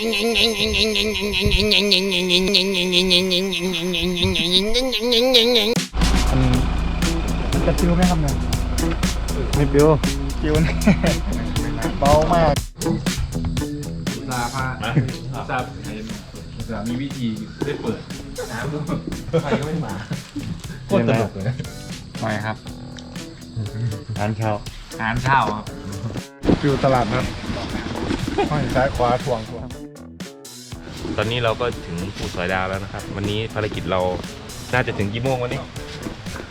มันจะฟิวไหมครับเนี่ยไม่ปิวฟิวนี่เบามากซาพาซาซามีวิธีได้เปิดน้ำใครก็ไม่มาโคตรตลกเลยไม่ครับทานเช้าอาหารเช้าครับฟิวตลาดนัดห้อยซ้ายขวาถ่วงถ่วง ตอนนี้เราก็ถึงภูสอยดาวแล้วนะครับ วันนี้ภารกิจเราน่าจะถึงกี่โมงวันนี้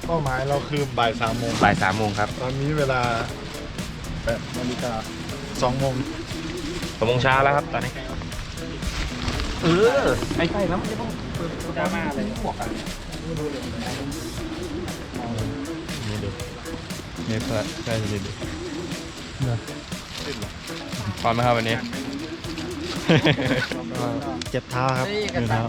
เป้าหมายเราคือบ่ายสามโมงบ่ายสามโมงครับตอนนี้เวลาแปดนาฬิกาสองโมงสองโมงเช้าแล้วครับ ตอนนี้ เออไอ้ใช่แล้วไม่ต้องจ้ามาเลยหมวกอะนี่ดูนี่เพื่อใช่ดีดูพร้อมไหมครับวันนี้ เจ็บเท้าครับเจ็บเท้า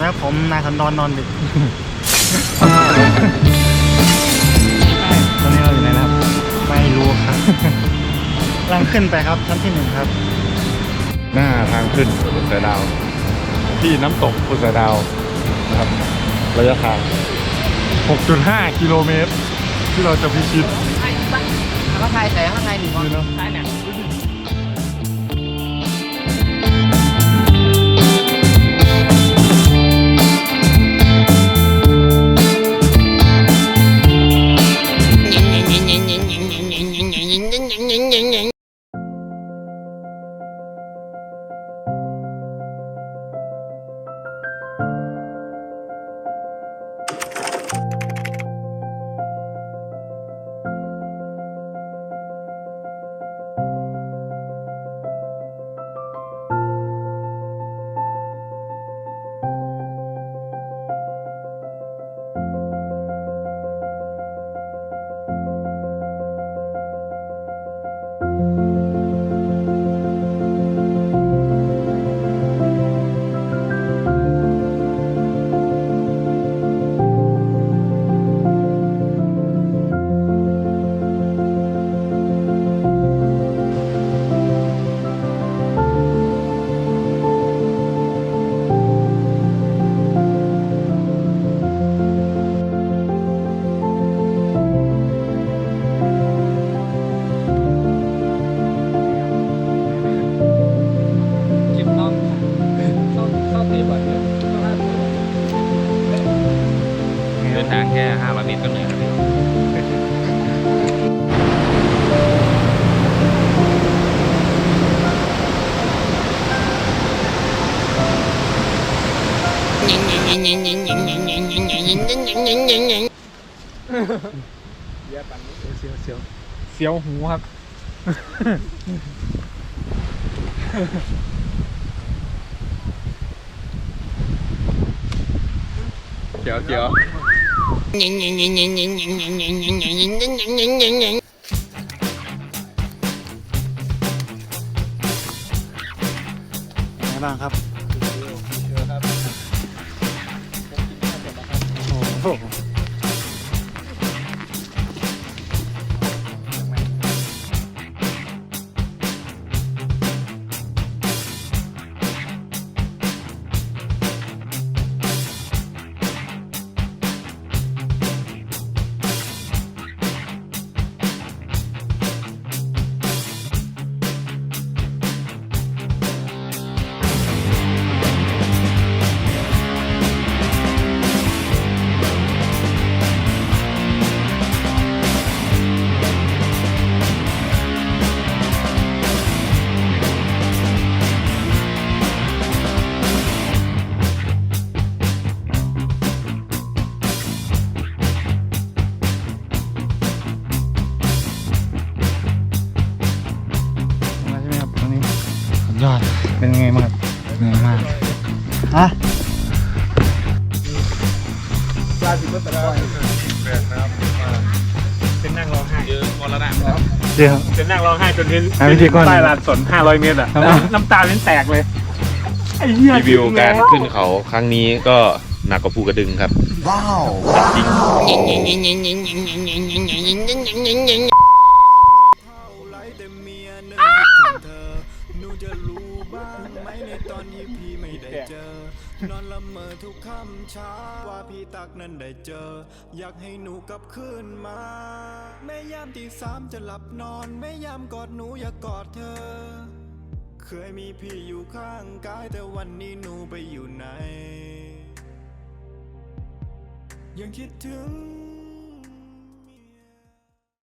แล้วผมนายสันดอนนอนดึกตอนนี้เราอยู่ไหนนะครับ ไม่รู้ครับกำลังขึ้นไปครับชั้นที่หนึ่งครับ หน้าทางขึ้นพุทธดาว ที่น้ำตกพุทธดาวนะครับระยะทาง 6.5 กิโลเมตร ที่เราจะพิชิตข้างในแต่ข้างในหนึ่งนี่เนาะใช่เนี่ย 500 เมตรก็เหนื่อยแล้วพี่เสียวเสียวเสียวหูครับเดี๋ยวเดี๋ยว เบ้างครับ ฮะเป็นนั่งร้องไห้เจอคนละนะเดี๋ยว เป็นนั่งร้องไห้จนเห็นอะพิธีกรใต้ลานสน 500 เมตรอะครับน้ำน้ำตาเป็นแตกเลยไอ้เหี้ยรีวิวการถึงแล้วขึ้นเขาครั้งนี้ก็หนักกว่าภูกระดึงครับไร นอนละเมอทุกค่ำเช้าว่าพี่ตักนั้นได้เจอ อยากให้หนูกลับคืนมา แม่ยามตีสามจะหลับนอน แม่ยามกอดหนูอยากกอดเธอ เคยมีพี่อยู่ข้างกายแต่วันนี้หนูไปอยู่ไหน ยังคิดถึง